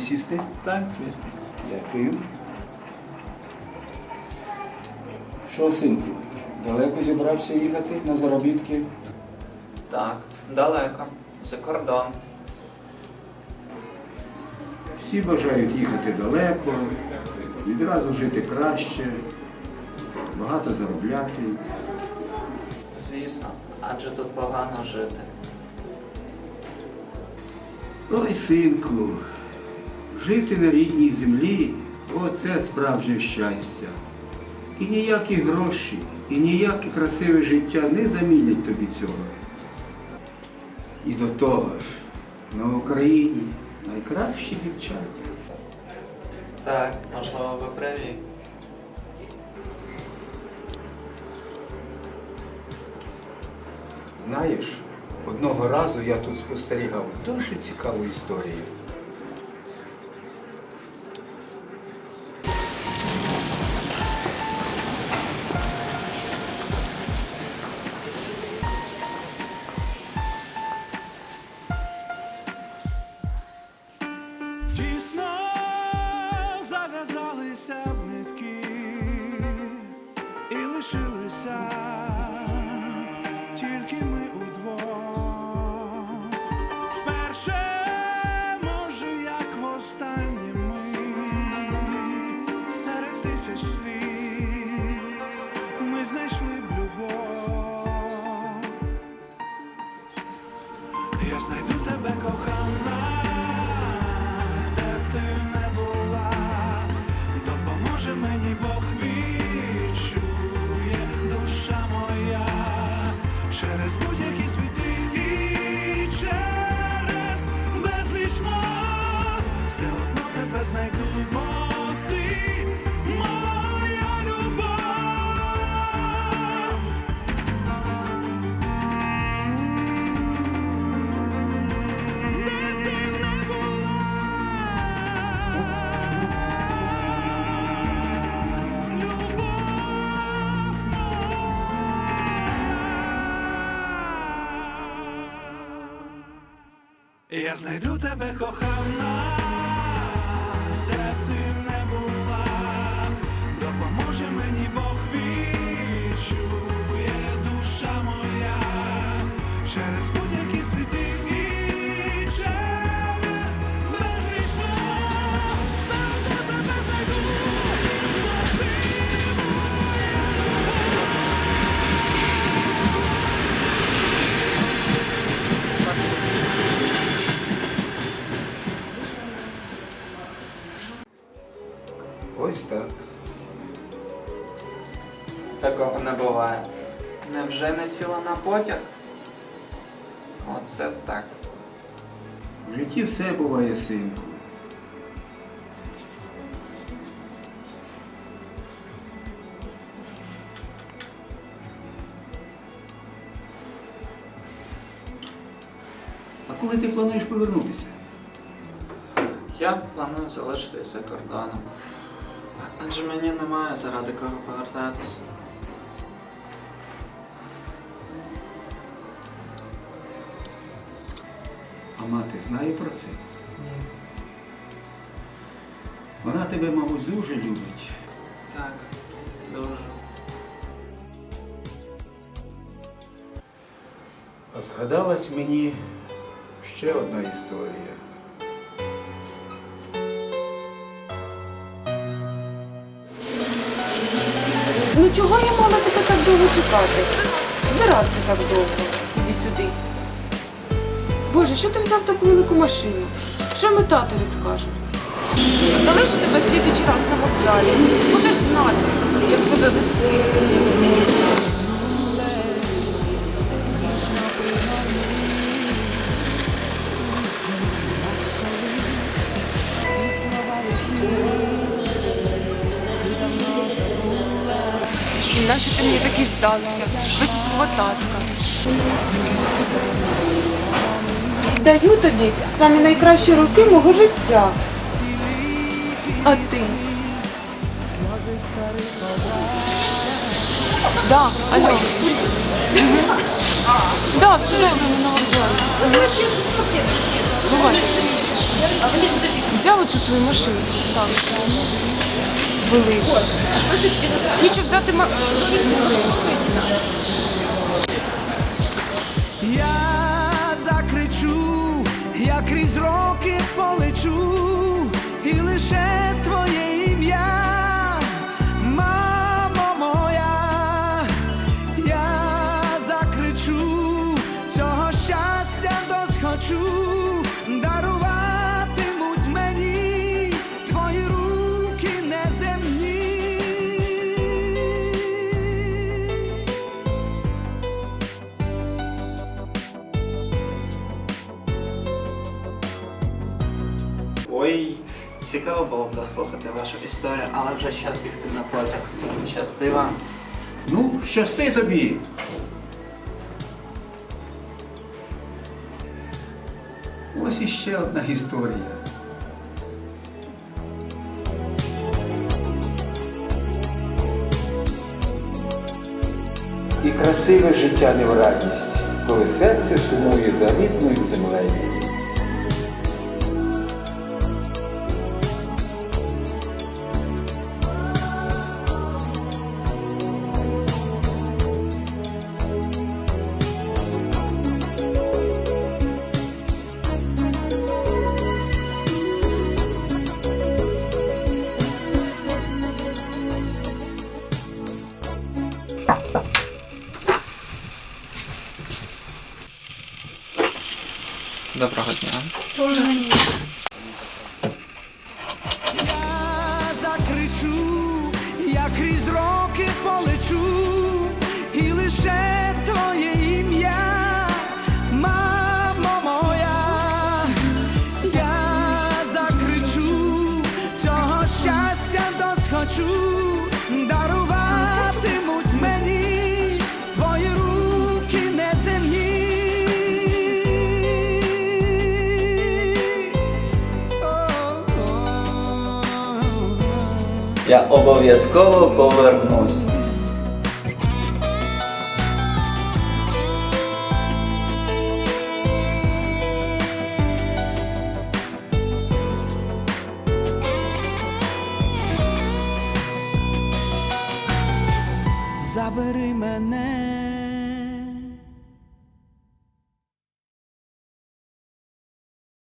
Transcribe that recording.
сісти? Так, звісно. Дякую. Що, синку, далеко зібрався їхати на заробітки? Так, далеко. За кордон. Всі бажають їхати далеко, відразу жити краще, багато заробляти. Звісно, адже тут погано жити. Ой, синку, жити на рідній землі оце справжнє щастя. І ніякі гроші, і ніяке красиве життя не замінять тобі цього. І до того ж, на Україні найкращі дівчата. Так, можливо, ви праві. Знаєш, одного разу я тут спостерігав дуже цікаву історію. Тісно зав'язалися в нитки і лишилися слів ми знайшли б любов. Я знайду тебе, кохана, де ти не була, допоможе мені Бог відчує душа моя через будь-які світи так. Такого не буває. Невже не сіла на потяг? Оце так. В житті все буває, синку. А коли ти плануєш повернутися? Я планую залишитися кордоном. Адже мені немає заради кого повертатись. А мати знає про це? Ні. Вона тебе, мабуть, дуже любить. Так, дуже. А згадалась мені ще одна історія. Ну чого я мала тебе так довго чекати? Збирався так довго. Іди сюди. Боже, що ти взяв таку велику машину? Що ми татові скажемо? Залишу тебе слідуючий раз на вокзалі. Будеш знати, як себе вести. Нащо ти мені такий здався? Без свого татка. Даю тобі самі найкращі роки мого життя. А ти? Да, алло. Да, все добре, ми на вокзалі. Бувай. Взяв оту свою машину. Так. Велику. Нічого взяти. Я цікаво було б дослухати вашу історію, але вже час бігти на потяг. Щасти вам. Ну, щасти тобі. Ось іще одна історія. І красиве життя не в радість, коли серце сумує за рідною землею. Доброго дня. Я Я обов'язково повернусь.